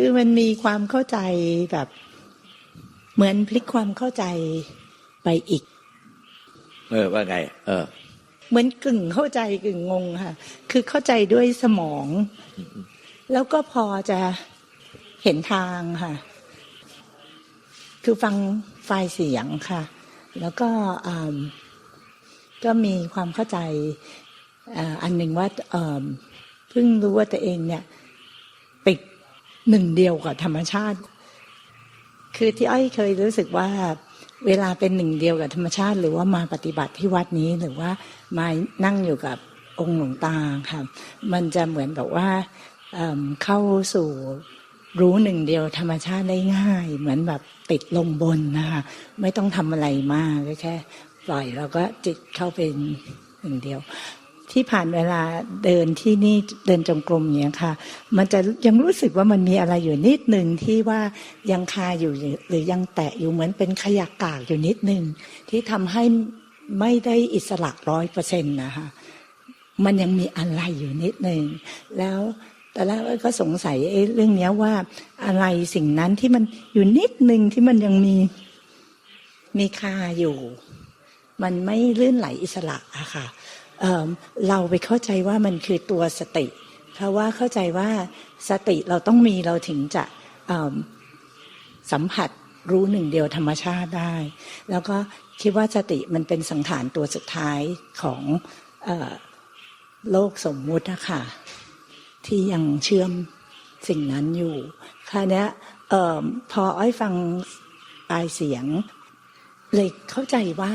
คือมันมีความเข้าใจแบบ เหมือนพลิกความเข้าใจไปอีก เออว่าไง เออ เหมือนกึ่งเข้าใจกึ่งงงค่ะ คือเข้าใจด้วยสมอง แล้วก็พอจะเห็นทางค่ะ คือฟังไฟล์เสียงค่ะ แล้วก็อืมก็มีความเข้าใจอ่าอันหนึ่งว่าเอิ่มเพิ่งรู้ว่าตัวเองเนี่ยติด หนึ่งเดียวกับธรรมชาติ คือที่อ้อยเคยรู้สึกว่า เวลาเป็นหนึ่งเดียวกับธรรมชาติ หรือว่ามาปฏิบัติที่วัดนี้หรือว่ามานั่งอยู่กับองค์หลวงตาค่ะมันจะเหมือนกับว่าเเข้าสู่รู้หนึ่งเดียวธรรมชาติได้ง่าย เหมือนแบบติดลงบนนะคะไม่ต้องทำอะไรมากแค่ปล่อยแล้วก็จิตเข้าเป็นหนึ่งเดียว ที่ผ่านเวลาเดินที่นี่เดินจงกรมอย่างนี้ค่ะ มันจะยังรู้สึกว่ามันมีอะไรอยู่นิดหนึ่งที่ว่ายังคาอยู่หรือยังแตะอยู่เหมือนเป็นขยะกากอยู่นิดหนึ่งที่ทำให้ไม่ได้อิสระร้อยเปอร์เซ็นต์นะคะมันยังมีอะไรอยู่นิดหนึ่งแล้วแต่แรกเอ้ยก็สงสัยเรื่องนี้ว่าอะไรสิ่งนั้นที่มันอยู่นิดหนึ่งที่มันยังมีมีคาอยู่ มันไม่ลื่นไหลอิสระอะค่ะ เเราไปเข้าใจว่ามันคือตัวสติ เพราะว่าเข้าใจว่าสติเราต้องมีเราถึงจะสัมผัสรู้หนึ่งเดียวธรรมชาติได้ แล้วก็คิดว่าสติมันเป็นสังขารตัวสุดท้ายของอโลกสมมุตินะคะที่ยังเชื่อมสิ่งนั้นอยู่คราวเนี้ยพออ้อยฟังปลายเสียง เลยเข้าใจว่า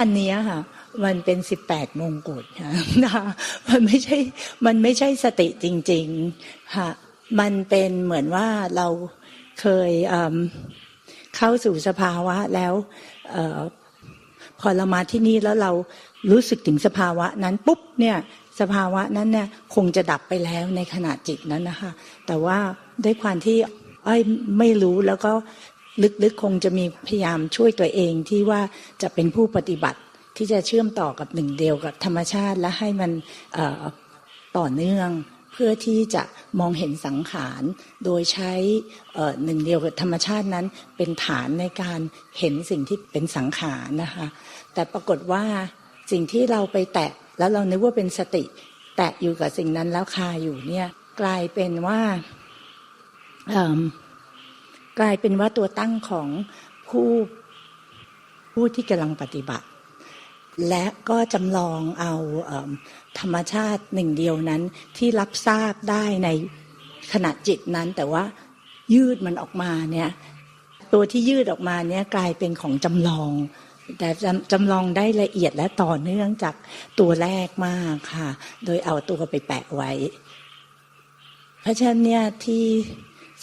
อันเนี้ยค่ะ มันเป็นสิบแปดมงกุฎนะคะมันไม่ใช่ มันไม่ใช่สติจริงๆค่ะมันเป็นเหมือนว่าเราเคยเเข้าสู่สภาวะแล้วอพอเรามาที่นี่แล้วเรารู้สึกถึงสภาวะนั้นปุ๊บเนี่ยสภาวะนั้นเนี่ยคงจะดับไปแล้วในขณะจิตนั้นนะคะ แต่ว่าด้วยความที่อ้ไม่รู้แล้วก็ลึกๆคงจะมีพยายามช่วยตัวเองที่ว่าจะเป็นผู้ปฏิบัติ ที่จะเชื่อมต่อกับหนึ่งเดียวกับธรรมชาติและให้มันต่อเนื่อง เพื่อที่จะมองเห็นสังขารโดยใช่หนึ่งเดียวกับธรรมชาตินั้น เป็นฐานในการเห็นสิ่งที่เป็นสังขารนะคะ แต่ปรากฏว่าสิ่งที่เราไปแตะแล้วเรานึกว่าเป็นสติ แตะอยู่กับสิ่งนั้นแล้วคาอยู่เนี่ยกลายเป็นว่ากลายเป็นว่าตัวตั้งของผู้ผู้ที่กำลังปฏิบัติ และก็จำลองเอาเอิ่มธรรมชาติหนึ่งเดียวนั้นที่รับทราบได้ในขณะจิตนั้น แต่ว่ายืดมันออกมาเนี่ยตัวที่ยืดออกมาเนี่ยกลายเป็นของจำลอง แต่จำจำลองได้ละเอียดและต่อเนื่องจากตัวแรกมากค่ะ โดยเอาตัวไปแปะไว้ เพราะฉะนั้นเนี่ยที่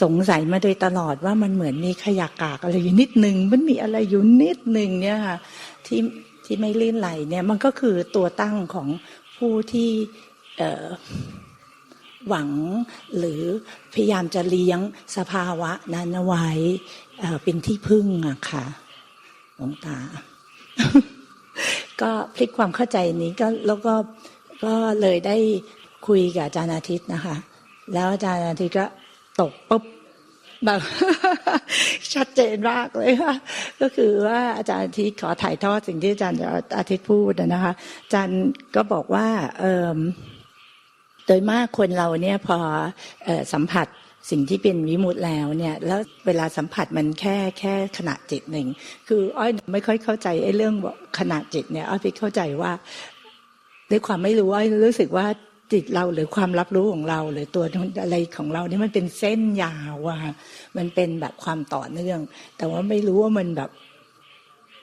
สงสัยมาโดยตลอดว่ามันเหมือนมีขยะกากอะไรอยู่นิดหนึ่งมันมีอะไรอยู่นิดหนึ่งเนี่ยค่ะที่ ที่ไม่ลื่นไหลเนี่ยมันก็คือตัวตั้งของผู้ที่หวังหรือพยายามจะเลี้ยงสภาวะนั้นาไว้เเป็นที่พึ่งอะค่ะหลวงตา ก็พลิกความเข้าใจนี้ก็แล้วก็ก็เลยได้คุยกับอาจารย์อาทิตย์นะคะ แล้วอาจารย์อาทิตย์ก็ตกปุ๊บ แบบชัดเจนมากเลยค่ะก็คือว่าอาจารย์อาทิตย์ขอถ่ายทอดสิ่งที่อาจารย์อาทิตย์พูดนะคะอาจารย์ก็บอกว่าเอมโดยมากคนเราเนี่ยพออสัมผัสสิ่งที่เป็นวิมุตแล้วเนี่ยแล้วเวลาสัมผัสมันแค่แค่ขณะจิตหนึ่ง คืออ้อยไม่ค่อยเข้าใจไอ้เรื่องขณะจิตเนี่ยอ้อยไปเข้าใจว่าด้วยความไม่รู้อ้อยรู้สึกว่า จิตเราหรือความรับรู้ของเราหรือตัวอะไรของเราเนี่ยมันเป็นเส้นยาวอะค่ะมันเป็นแบบความต่อเนื่อง แต่ว่าไม่รู้ว่ามันแบบ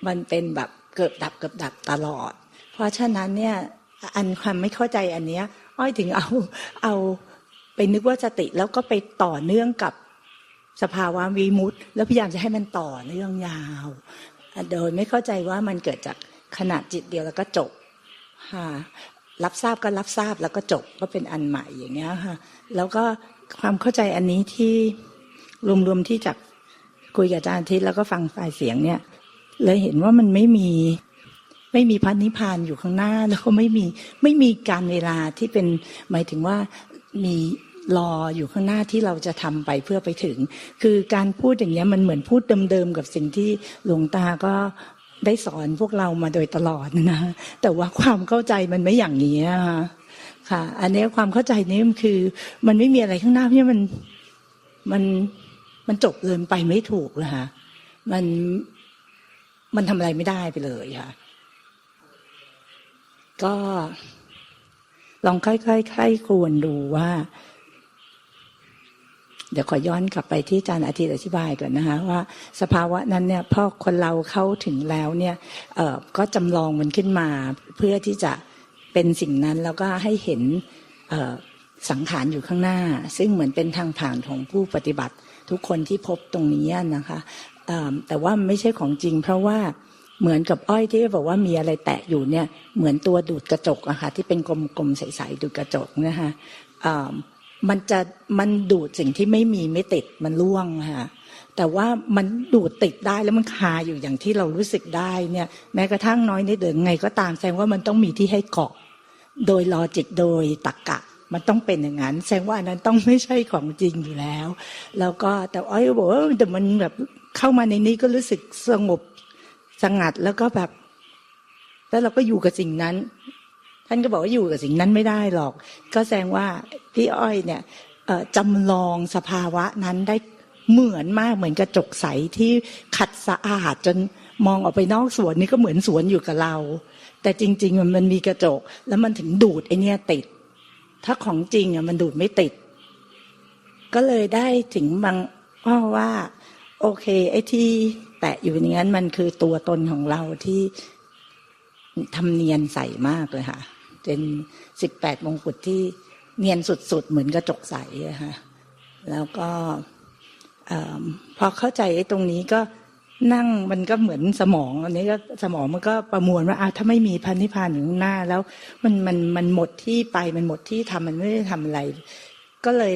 มันเป็นแบบเกิดดับเกิดดับตลอด เพราะฉะนั้นเนี่ยอันความไม่เข้าใจอันเนี้ย อ้อยถึงเอาเอาไปนึกว่าสติแล้วก็ไปต่อเนื่องกับสภาวะวีมุตต์แล้วพยายามจะให้มันต่อเนื่องยาว โดยไม่เข้าใจว่ามันเกิดจากขณะจิตเดียวแล้วก็จบค่ะ รับทราบก็รับทราบแล้วก็จบก็เป็นอันใหม่อย่างเงี้ยค่ะ แล้วก็ความเข้าใจอันนี้ที่รวมๆที่จากคุยกับอาจารย์ทิตย์แล้วก็ฟังฝ่ายเสียงเนี่ยเลยเห็นว่ามันไม่มีไม่มีพันนิพานอยู่ข้างหน้า แล้วก็ไม่มีไม่มีการเวลาที่เป็นหมายถึงว่ามีรออยู่ข้างหน้าที่เราจะทำไปเพื่อไปถึง คือการพูดอย่างเงี้ยมันเหมือนพูดเดิมๆกับสิ่งที่หลวงตาก็ ได้สอนพวกเรามาโดยตลอดนะแต่ว่าความเข้าใจมันไม่อย่างนี้นะคะค่ะ อันนี้ความเข้าใจนี้มันคือ มันไม่มีอะไรข้างหน้าเพราะมันมันมันจบเลยไปไม่ถูกเลยค่ะมันมันทำอะไรไม่ได้ไปเลยค่ะ ก็ลองค่อยๆใคร่ครวญดูว่า เดี๋ยวขอย้อนกลับไปที่อาจารย์อาทิตย์อธิบายก่อนนะคะว่าสภาวะนั้นเนี่ยพอคนเราเข้าถึงแล้วเนี่ยก็จำลองมันขึ้นมาเพื่อที่จะเป็นสิ่งนั้นแล้วก็ให้เห็นสังขารอยู่ข้างหน้า ซึ่งเหมือนเป็นทางผ่านของผู้ปฏิบัติ ทุกคนที่พบตรงนี้นะคะแต่ว่าไม่ใช่ของจริง เพราะว่าเหมือนกับอ้อยที่บอกว่ามีอะไรแตะอยู่เนี่ยเหมือนตัวดูดกระจกอะค่ะที่เป็นกลมๆใสๆดูดกระจกนะคะ มันจะมันดูดสิ่งที่ไม่มีไม่ติดมันล่วงค่ะแต่ว่ามันดูดติดได้แล้วมันคาอยู่อย่างที่เรารู้สึกได้เนี่ย แม้กระทั่งน้อยนิดเดียวไงก็ตามแสดงว่ามันต้องมีที่ให้เกาะ โดยลอจิกโดยตรรกะมันต้องเป็นอย่างนั้น แสดงว่าอันนั้นต้องไม่ใช่ของจริงอยู่แล้ว แล้วก็แต่อ้อยบอกว่าแต่มันแบบเข้ามาในนี้ก็รู้สึกสงบสงัดแล้วก็แบบ แล้วเราก็อยู่กับสิ่งนั้น ท่านก็บอกว่าอยู่กับสิ่งนั้นไม่ได้หรอก ก็แสดงว่าพี่อ้อยเนี่ยจำลองสภาวะนั้นได้เหมือนมากเหมือนกระจกใสที่ขัดสะอาดจนมองออกไปนอกสวนนี่ก็เหมือนสวนอยู่กับเรา แต่จริง ๆ มันมันมีกระจก แล้วมันถึงดูดไอเนี่ยติด ถ้าของจริงอะมันดูดไม่ติด ก็เลยได้ถึงบางอ้อว่า โอเค ไอ้ที่แตะอยู่อย่างนั้นมันคือตัวตนของเราที่ทำเนียนใสมากเลยค่ะ เป็นสิบแปดมงกุฎที่เนียนสุดๆ เหมือนกระจกใสอะค่ะแล้วก็พอเข้าใจไอ้ตรงนี้ก็นั่งมันก็เหมือนสมองอันนี้ก็สมองมันก็ประมวลว่าอะถ้าไม่มีพันธิพานอยู่ข้างหน้า แล้วมันมันมันหมดที่ไปมันหมดที่ทำมันไม่ได้ทำอะไร ก็เลย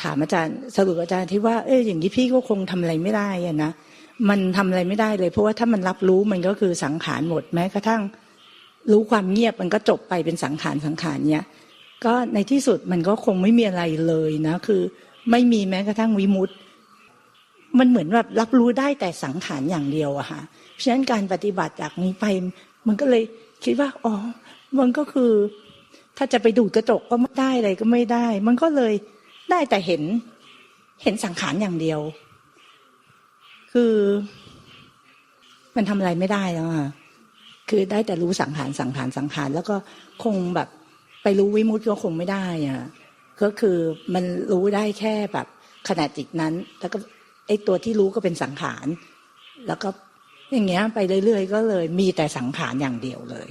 ถามอาจารย์สรุปอาจารย์ที่ว่าเอ้ยอย่างนี้พี่ก็คงทำอะไรไม่ได้อะนะมันทำอะไรไม่ได้เลย เพราะว่าถ้ามันรับรู้มันก็คือสังขารหมดแม้กระทั่ง รู้ความเงียบมันก็จบไปเป็นสังขารสังขารเนี้ยก็ในที่สุดมันก็คงไม่มีอะไรเลยนะคือ ไม่มีแม้กระทั่งวิมุตติมันเหมือนแบบรับรู้ได้แต่สังขารอย่างเดียวอะค่ะเพราะฉะนั้นการปฏิบัติจากนี้ไปมันก็เลยคิดว่าอ๋อมันก็คือ ถ้าจะไปดูดกระจกก็ไม่ได้อะไรก็ไม่ได้ มันก็เลยได้แต่เห็นเห็นสังขารอย่างเดียว คือ มันทำอะไรไม่ได้แล้วอะ คือได้แต่รู้สังขารสังขารสังขารแล้วก็คงแบบไปรู้วิมุตติก็คงไม่ได้อะก็คือมันรู้ได้แค่แบบขณะจิตนั้น แล้วก็ไอตัวที่รู้ก็เป็นสังขาร แล้วก็อย่างเงี้ยไปเรื่อยๆก็เลยมีแต่สังขารอย่างเดียวเลย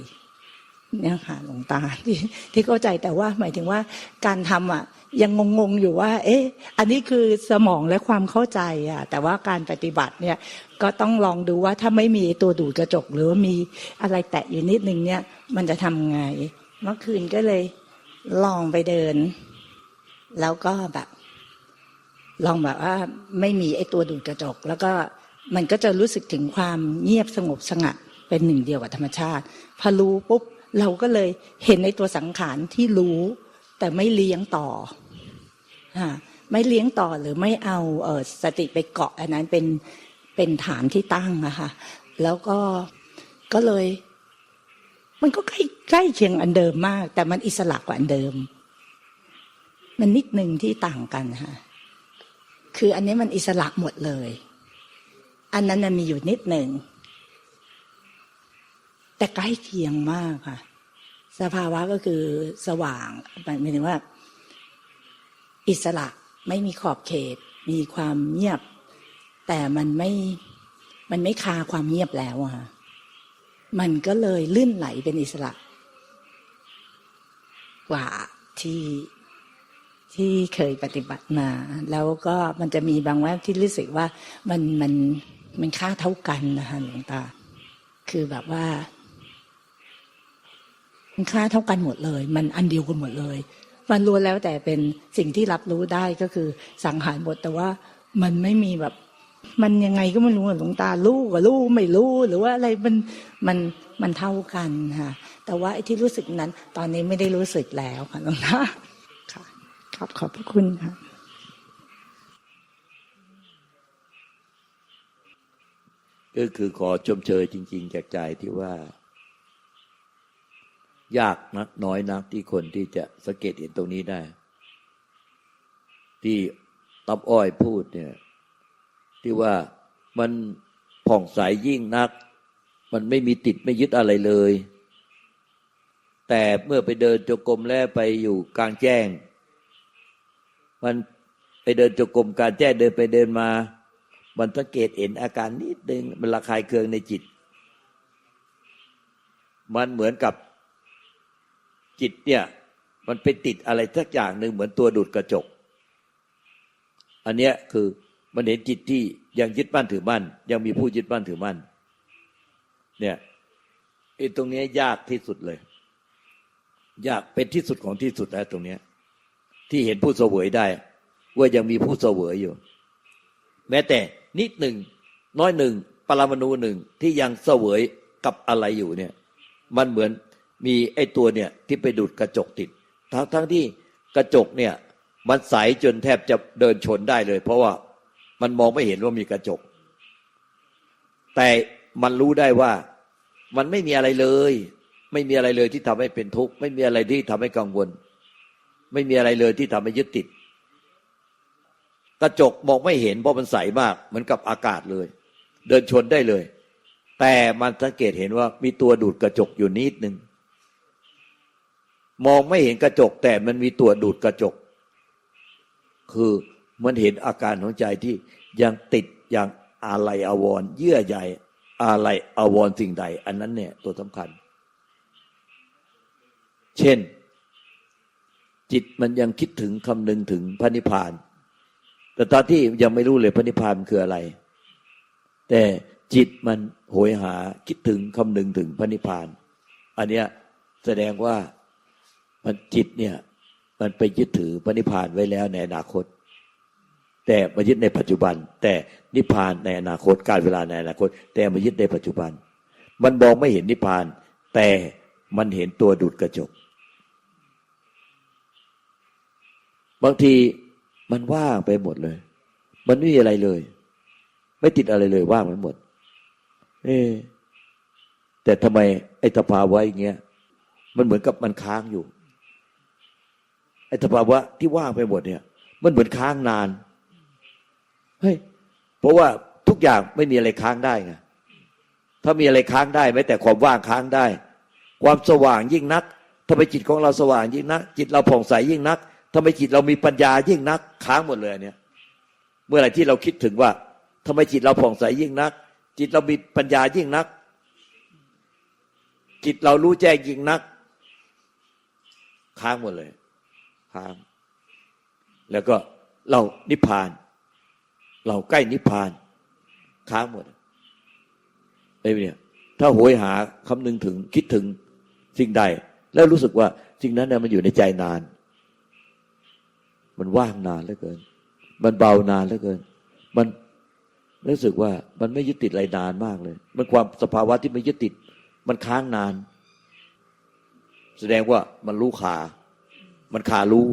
เนี่ยค่ะหลวงตาที่ที่เข้าใจแต่ว่าหมายถึงว่าการทำอะ ยังงงๆอยู่ว่า เอ๊ะ อันนี้คือสมองและความเข้าใจอะ แต่ว่าการปฏิบัติเนี่ย ก็ต้องลองดูว่าถ้าไม่มีตัวดูดกระจก หรือว่ามีอะไรแตะอยู่นิดนึงเนี่ย มันจะทำไง เมื่อคืนก็เลยลองไปเดิน แล้วก็แบบ ลองแบบว่า ไม่มีไอ้ตัวดูดกระจก แล้วก็มันก็จะรู้สึกถึงความเงียบสงบสงัดเป็นหนึ่งเดียวกับธรรมชาติ พอรู้ปุ๊บ เราก็เลยเห็นในตัวสังขารที่รู้ แต่ไม่เลี้ยงต่อฮะไม่เลี้ยงต่อหรือไม่เอาเออสติไปเกาะ อันนั้นเป็นเป็นฐานที่ตั้งอะค่ะแล้วก็ก็เลย มันก็ใกล้ใกล้เคียงอันเดิมมาก แต่มันอิสระกว่าอันเดิม มันนิดหนึ่งที่ต่างกันค่ะคืออันนี้มันอิสระหมดเลย อันนั้นน่ะมีอยู่นิดหนึ่ง แต่ใกล้เคียงมากค่ะ สภาวะก็คือสว่างหมายถึงว่า อิสระไม่มีขอบเขต มีความเงียบ แต่มันไม่มันไม่คาความเงียบแล้วอะค่ะมันก็เลยลื่นไหลเป็นอิสระ กว่าที่ที่เคยปฏิบัติมา แล้วก็มันจะมีบางแวบที่รู้สึกว่ามันมันมันค่าเท่ากันนะคะหลวงตา คือแบบว่า มันค่าเท่ากันหมดเลย มันอันเดียวกันหมดเลย มันรู้แล้วแต่เป็นสิ่งที่รับรู้ได้ก็คือสังหารหมดแต่ว่ามันไม่มีแบบ มันยังไงก็ไม่รู้อะหลวงตารู้กับรู้ไม่รู้หรือว่าอะไรมันมันมันเท่ากันค่ะ แต่ว่าไอ้ที่รู้สึกนั้น ตอนนี้ไม่ได้รู้สึกแล้วค่ะหลวงตาค่ะขอบขอบพระคุณค่ะก็คือขอชมเชยจริง ๆ จากใจที่ว่า ยากนักน้อยนักที่คนที่จะสังเกตเห็นตรงนี้ได้ ที่ตับอ้อยพูดเนี่ย ที่ว่ามันผ่องใสยยิ่งนัก มันไม่มีติดไม่ยึดอะไรเลย แต่เมื่อไปเดินจงกรมแล้วไปอยู่กลางแจ้ง มันไปเดินจงกรมกลารแจ้งเดินไปเดินมา มันสังเกตเห็นอาการนิดนึงมันระคายเคืองในจิต มันเหมือนกับ จิตเนี่ย มันไปติดอะไรสักอย่างหนึ่งเหมือนตัวดูดกระจก อันเนี้ยคือมันเห็นจิตที่ยังยึดมั่นถือมั่น ยังมีผู้ยึดมั่นถือมั่น เนี่ยไอ้ตรงเนี้ยยากที่สุดเลย ยากเป็นที่สุดของที่สุดแล้วตรงเนี้ย ที่เห็นผู้เสวยได้ ว่ายังมีผู้เสวยอยู่ แม้แต่นิดหนึ่งน้อยหนึ่งปรมาณูหนึ่งที่ยังเสวยกับอะไรอยู่เนี่ย มันเหมือน มีไอ้ตัวเนี่ยที่ไปดูดกระจกติด ทั้งทั้งที่กระจกเนี่ยมันใสจนแทบจะเดินชนได้เลย เพราะว่ามันมองไม่เห็นว่ามีกระจก แต่มันรู้ได้ว่ามันไม่มีอะไรเลย ไม่มีอะไรเลยที่ทำให้เป็นทุกข์ไม่มีอะไรที่ทำให้กังวล ไม่มีอะไรเลยที่ทำให้ยึดติด กระจกมองไม่เห็นเพราะมันใสมากเหมือนกับอากาศเลย เดินชนได้เลย แต่มันสังเกตเห็นว่ามีตัวดูดกระจกอยู่นิดนึง มองไม่เห็นกระจก แต่มันมีตัวดูดกระจก คือมันเห็นอาการของใจที่ยังติดยังอะไรอาวรเยื่อใยอะไรอาวรสิ่งใด อันนั้นเนี่ยตัวสำคัญ เช่น จิตมันยังคิดถึงคำนึงถึงพระนิพพาน แต่ตอนที่ยังไม่รู้เลยพระนิพพานคืออะไร แต่จิตมันโหยหาคิดถึงคำนึงถึงพระนิพพาน อันเนี้ยแสดงว่า มันจิตเนี่ย มันไปยึดถือพระนิพพานไว้แล้วในอนาคต แต่มายึดในปัจจุบัน แต่นิพพานในอนาคตการเวลาในอนาคต แต่มายึดในปัจจุบัน มันมองไม่เห็นนิพพาน แต่มันเห็นตัวดูดกระจก บางทีมันว่างไปหมดเลย มันไม่มีอะไรเลย ไม่ติดอะไรเลยว่างไปหมด เอแต่ทำไมไอ้สภาวะอย่างเงี้ยมันเหมือนกับมันค้างอยู่ อ้สภาวะที่ว่างไปหมดเนี่ย มันเหมือนค้างนานเฮ้ยเพราะว่าทุกอย่างไม่มีอะไรค้างได้ไงถ้ามีอะไรค้างได้แม้แต่ความว่างค้างได้ ความสว่างยิ่งนักทำไมจิตของเราสว่างยิ่งนัก จิตเราผ่องใสยิ่งนักทำไมจิตเรามีปัญญายิ่งนัก ค้างหมดเลยเนี่ย เมื่อไหร่ที่เราคิดถึงว่าทำไมจิตเราผ่องใสยิ่งนัก จิตเรามีปัญญายิ่งนัก จิตเรารู้แจ้งยิ่งนัก ค้างหมดเลย ค้าง แล้วก็เรานิพพาน เราใกล้นิพพาน ค้างหมดไอ้เนี่ยถ้าโหยหาคำนึงถึงคิดถึงสิ่งใด แล้วรู้สึกว่าสิ่งนั้นเนี่ยมันอยู่ในใจนาน มันว่างนานเหลือเกิน มันเบานานเหลือเกิน มันรู้สึกว่ามันไม่ยึดติดอะไรนานมากเลย มันความสภาวะที่ไม่ยึดติด มันค้างนาน แสดงว่ามันรู้ขา มันขารู้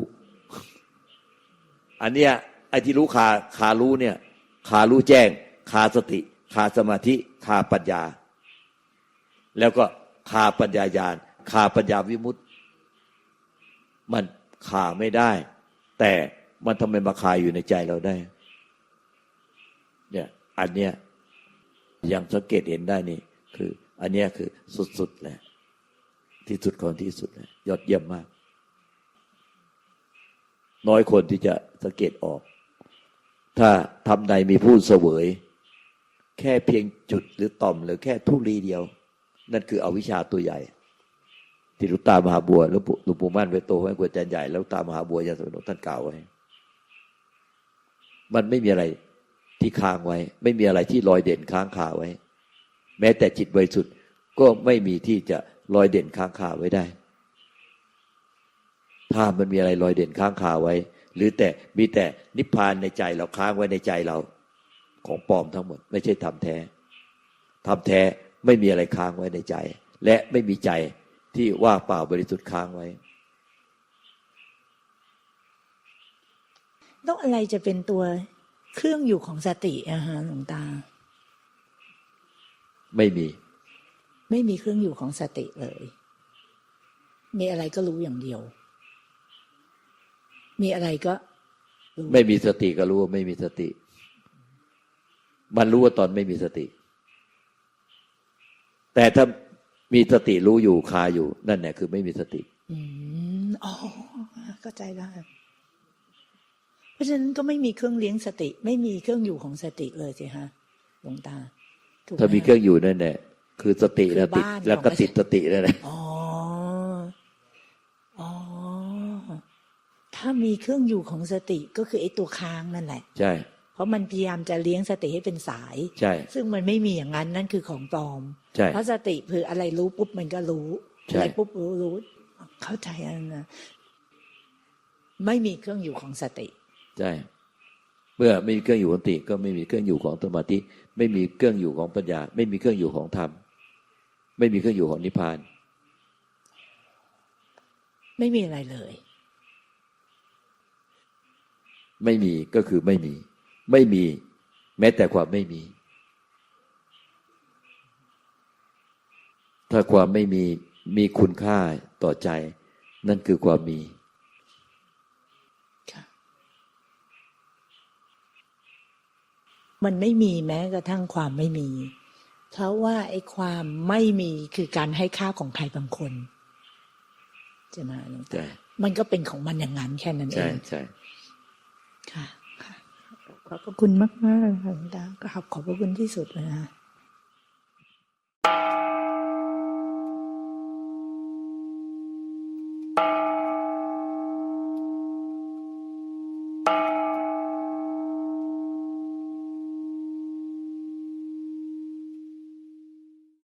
อันเนี้ยไอ้ที่รู้ขาขารู้เนี่ย ขารู้แจ้ง ขาสติ ขาสมาธิ ขาปัญญา แล้วก็ขาปัญญาญาณขาปัญญาวิมุตติมันขาไม่ได้ แต่มันทำไมมาคาอยู่ในใจเราได้ เนี่ย อันเนี้ยยังสังเกตเห็นได้นี่ คือ อันเนี้ยคือสุดๆแหละที่สุดของที่สุดเลยยอดเยี่ยมมาก น้อยคนที่จะสังเกตออก ถ้าทำใดมีผู้เสวย แค่เพียงจุดหรือต่อม หรือแค่ทุลีเดียว นั่นคืออวิชชาตัวใหญ่ ที่ลุตามหาบัวหลวงปู่หลวงปู่มั่นเวโตไว้กวจันใหญ่แล้วตามหาบัวยาสนุท่านกล่าวไว้ มันไม่มีอะไรที่ค้างไว้ ไม่มีอะไรที่ลอยเด่นค้างคาไว้ แม้แต่จิตบริสุทธิ์ก็ไม่มีที่จะลอยเด่นค้างคาไว้ได้ ถ้ามันมีอะไรลอยเด่นค้างคาไว้ หรือแต่มีแต่นิพพานในใจเราค้างไว้ในใจเรา ของปลอมทั้งหมด ไม่ใช่ทำแท้ทำแท้ไม่มีอะไรค้างไว้ในใจ และไม่มีใจที่ว่างเปล่าบริสุทธิ์ค้างไว้แล้วอะไรจะเป็นตัวเครื่องอยู่ของสติอะฮะหลวงตา ไม่มี ไม่มีเครื่องอยู่ของสติเลย มีอะไรก็รู้อย่างเดียว มีอะไรก็ไม่มีสติก็รู้ว่าไม่มีสติ มันรู้ว่าตอนไม่มีสติ แต่ถ้ามีสติรู้อยู่คาอยู่ นั่นแหละคือไม่มีสติอืมอ๋อเข้าใจแล้วเพราะฉะนั้นก็ไม่มีเครื่องเลี้ยงสติ ไม่มีเครื่องอยู่ของสติเลยสิฮะหลวงตาถ้ามีเครื่องอยู่นั่นแหละคือสติแล้วติดแล้วก็ติดสตินั่นแหละอ๋อ ถ้ามีเครื่องอยู่ของสติก็คือไอ้ตัวค้างนั่นแหละ ใช่ เพราะมันพยายามจะเลี้ยงสติให้เป็นสาย ใช่ ซึ่งมันไม่มีอย่างนั้นนั่นคือของปลอม ใช่ เพราะสติคืออะไรรู้ปุ๊บมันก็รู้ใช่อะไรปุ๊บรู้รู้ เข้าใจอันนั้นนะไม่มีเครื่องอยู่ของสติ ใช่ เมื่อไม่มีเครื่องอยู่ของสติ ก็ไม่มีเครื่องอยู่ของสมาธิ ไม่มีเครื่องอยู่ของปัญญา ไม่มีเครื่องอยู่ของธรรม ไม่มีเครื่องอยู่ของนิพพาน ไม่มีอะไรเลย ไม่มีก็คือไม่มี ไม่มี แม้แต่ความไม่มี ถ้าความไม่มีมีคุณค่าต่อใจ นั่นคือความมีค่ะมันไม่มีแม้กระทั่งความไม่มี เพราะว่าไอ้ความไม่มีคือการให้ค่าของใครบางคนใช่ไหมหลวงตาใช่มันก็เป็นของมันอย่างนั้นแค่นั้นเอใช่งใช่ ค่ะ ขอบพระคุณมากมากค่ะหลวงตาขอบขอบพระคุณที่สุดเลยนะ